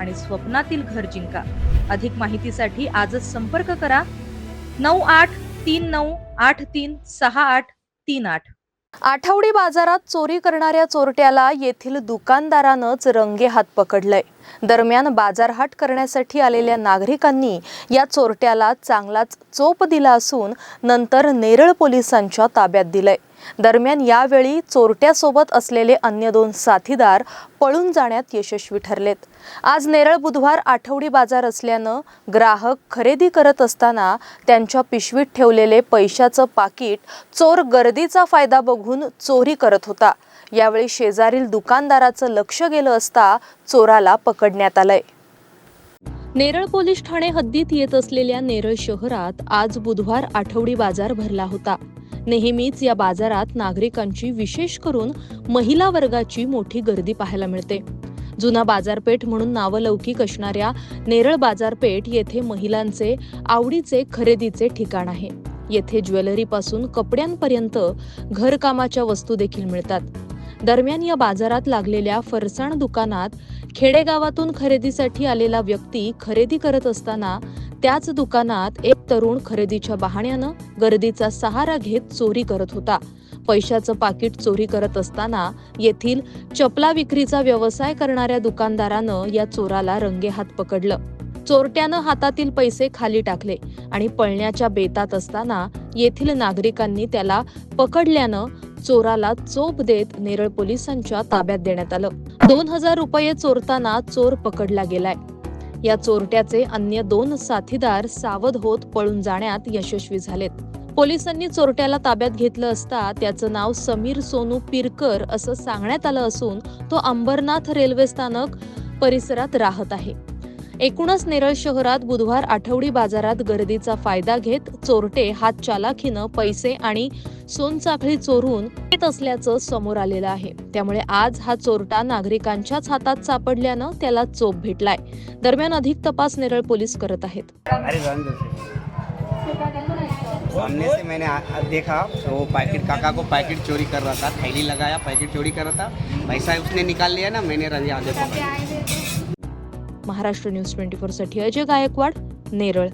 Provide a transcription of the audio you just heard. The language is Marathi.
आणि स्वप्नातील घर जिंका. अधिक माहितीसाठी आजच संपर्क करा. नऊ आठ तीन नऊ आठ तीन सहा आठ तीन आठ. आठवडी बाजारात चोरी करणाऱ्या चोरट्याला येथील दुकानदारानंच रंगे हात पकडलंय. दरम्यान बाजारहाट करण्यासाठी आलेल्या नागरिकांनी या चोरट्याला चांगलाच चोप दिला असून नंतर नेरळ पोलिसांच्या ताब्यात दिलंय. दरम्यान यावेळी चोरट्यासोबत असलेले अन्य दोन साथीदार पळून जाण्यात यशस्वी ठरलेत. आज नेरळ बुधवार आठवडी बाजार असल्यानं ग्राहक खरेदी करत असताना त्यांच्या पिशवीत ठेवलेले पैशाचं पाकिट चोर गर्दीचा फायदा बघून चोरी करत होता. यावेळी शेजारील दुकानदाराचं लक्ष गेलं असता चोराला पकडण्यात आलंय. नेरळ पोलीस ठाणे हद्दीत येत असलेल्या नेरळ शहरात आज बुधवार आठवडी बाजार भरला होता. नेहमीच या बाजारात नागरिकांची विशेष करून महिला वर्गाची मोठी गर्दी पाहायला मिळते. जुना बाजारपेठ म्हणून नावलौकिक असणाऱ्या नेरळ बाजारपेठ येथे महिलांचे आवडीचे खरेदीचे ठिकाण आहे. येथे ज्वेलरीपासून कपड्यांपर्यंत घरकामाच्या वस्तू देखील मिळतात. दरम्यान या बाजारात लागलेल्या फरसाण दुकानात खेडेगावातून खरेदीसाठी आलेला व्यक्ती खरेदी करत असताना त्याच दुकानात एक तरुण खरेदीच्या बहाण्यानं गर्दीचा सहारा घेत चोरी करत होता. पैशाचं पाकिट चोरी करत असताना येथील चपला विक्रीचा व्यवसाय करणाऱ्या दुकानदारानं या चोराला रंगेहात पकडलं. चोरट्यानं हातातील पैसे खाली टाकले आणि पळण्याच्या बेतात असताना येथील नागरिकांनी त्याला पकडल्यानं चोराला चोप देत नेरळ पोलिसांच्या ताब्यात देण्यात आलं. दोन हजार रुपये चोरताना चोर पकडला गेलाय. या चोरट्याचे अन्य दोन साथीदार सावध होत पळून जाण्यात यशस्वी झालेत. पोलिसांनी चोरट्याला ताब्यात घेतलं असता त्याचं नाव समीर सोनू पिरकर असं सांगण्यात आलं असून तो अंबरनाथ रेल्वे स्थानक परिसरात राहत आहे. एकूणच नेरळ शहरात बुधवार आठवडी बाजारात गर्दीचा फायदा घेत चोरटे हात चालाखीनं पैसे आणि सोनचाखळी चोरून येत असल्याचं समोर आलेलं आहे. त्यामुळे आज हा चोरटा नागरिकांच्याच हातात सापडल्यानं त्याला चोप भेटलाय. दरम्यान अधिक तपास नेरळ पोलीस करत आहेत. सामने से मैंने आ- आ- देखा वो पैकेट काका को पैकेट चोरी कर रहा था थैली लगाया पैकेट चोरी कर रहा था। पैसा उसने निकाल लिया ना मैंने लिया। महाराष्ट्र न्यूज ट्वेंटी फोरसाठी अजय गायकवाड नेरळ.